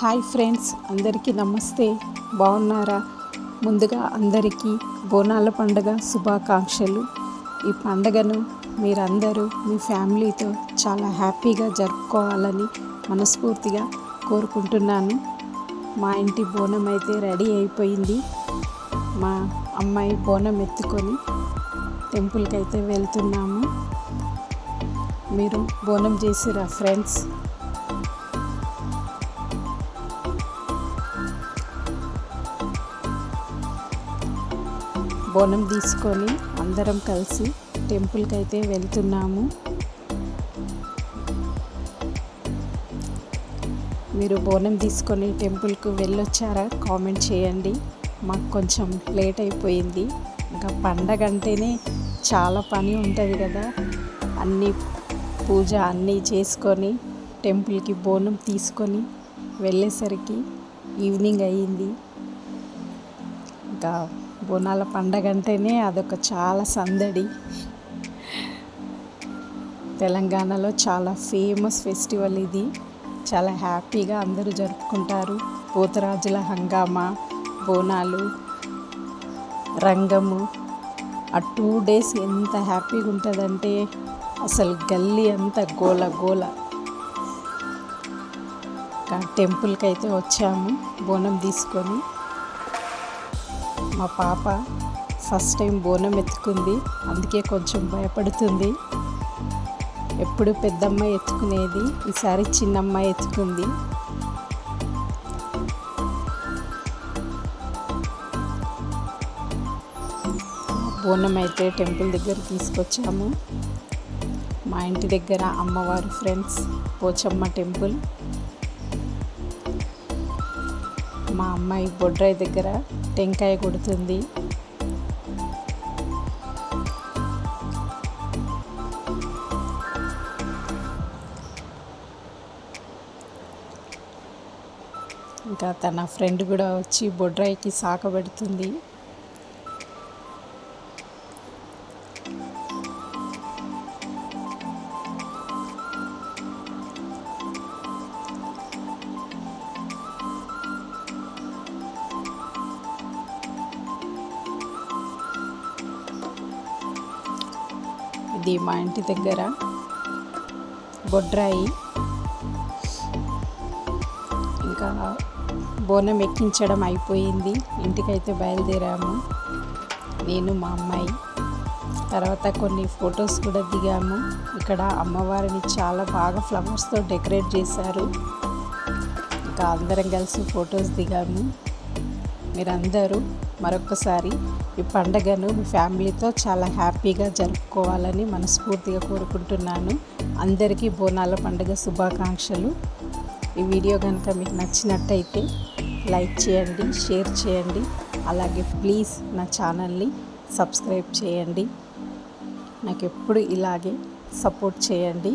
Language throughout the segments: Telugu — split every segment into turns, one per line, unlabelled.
హాయ్ ఫ్రెండ్స్ అందరికీ నమస్తే. బాగున్నారా? ముందుగా అందరికీ బోనాల పండుగ శుభాకాంక్షలు. ఈ పండుగను మీరందరూ మీ ఫ్యామిలీతో చాలా హ్యాపీగా జరుపుకోవాలని మనస్ఫూర్తిగా కోరుకుంటున్నాను. మా ఇంటి బోనం అయితే రెడీ అయిపోయింది. మా అమ్మాయి బోనం ఎత్తుకొని టెంపుల్కి అయితే వెళ్తున్నాము. మీరు బోనం చేసిరా ఫ్రెండ్స్? బోనం తీసుకొని అందరం కలిసి టెంపుల్కి అయితే వెళ్తున్నాము. మీరు బోనం తీసుకొని టెంపుల్కు వెళ్ళొచ్చారా? కామెంట్ చేయండి. మాకు కొంచెం లేట్ అయిపోయింది. ఇంకా పండగ అంటేనే చాలా పని ఉంటుంది కదా. అన్నీ పూజ అన్నీ చేసుకొని టెంపుల్కి బోనం తీసుకొని వెళ్ళేసరికి ఈవినింగ్ అయ్యింది. ఇంకా బోనాల పండగ అంటేనే అదొక చాలా సందడి. తెలంగాణలో చాలా ఫేమస్ ఫెస్టివల్ ఇది. చాలా హ్యాపీగా అందరూ జరుపుకుంటారు. పోతరాజుల హంగామా బోనాలు రంగము. ఆ టూ డేస్ ఎంత హ్యాపీగా ఉంటుందంటే అసలు గల్లీ అంతా గోల గోల. టెంపుల్కి అయితే వచ్చాము బోనం తీసుకొని. మా పాప ఫస్ట్ టైం బోనం ఎత్తుకుంది. అందుకే కొంచెం భయపడుతుంది. ఎప్పుడు పెద్దమ్మ ఎత్తుకునేది? ఈసారి చిన్నమ్మ ఎత్తుకుంది. బోనం అయితే టెంపుల్ దగ్గర తీసుకొచ్చాము. మా ఇంటి దగ్గర అమ్మవారు ఫ్రెండ్స్ పోచమ్మ టెంపుల్. మా అమ్మాయి బొడ్రాయి దగ్గర టెంకాయ కొడుతుంది. ఇంకా తన ఫ్రెండ్ కూడా వచ్చి బొడ్రాయికి సాక పెడుతుంది. ఇది మా ఇంటి దగ్గర. బొడ్రాయి. ఇంకా బోనం ఎక్కించడం అయిపోయింది. ఇంటికైతే బయలుదేరాము. నేను మా అమ్మాయి. తర్వాత కొన్ని ఫొటోస్ కూడా దిగాము. ఇక్కడ అమ్మవారిని చాలా బాగా ఫ్లవర్స్తో డెకరేట్ చేశారు. ఇంకా అందరం కలిసి ఫొటోస్ దిగాము. మీరందరూ మరొకసారి ఈ పండగను మీ ఫ్యామిలీతో చాలా హ్యాపీగా జరుపుకోవాలని మనస్ఫూర్తిగా కోరుకుంటున్నాను. అందరికీ బోనాల పండుగ శుభాకాంక్షలు. ఈ వీడియో కనుక మీకు నచ్చినట్టయితే లైక్ చేయండి షేర్ చేయండి. అలాగే ప్లీజ్ నా ఛానల్ని సబ్స్క్రైబ్ చేయండి. నాకు ఎప్పుడు ఇలాగే సపోర్ట్ చేయండి.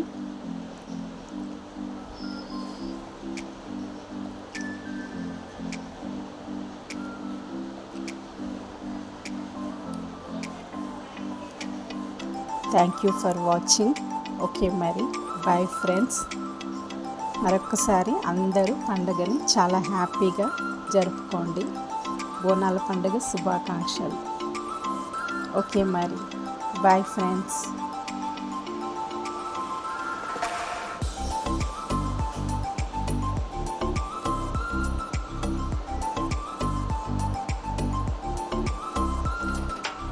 Thank you for watching okay మరి బాయ్ ఫ్రెండ్స్ మరొకసారి అందరూ పండుగని చాలా హ్యాపీగా జరుపుకోండి. బోనాల పండుగ శుభాకాంక్షలు. ఓకే మరి బాయ్ ఫ్రెండ్స్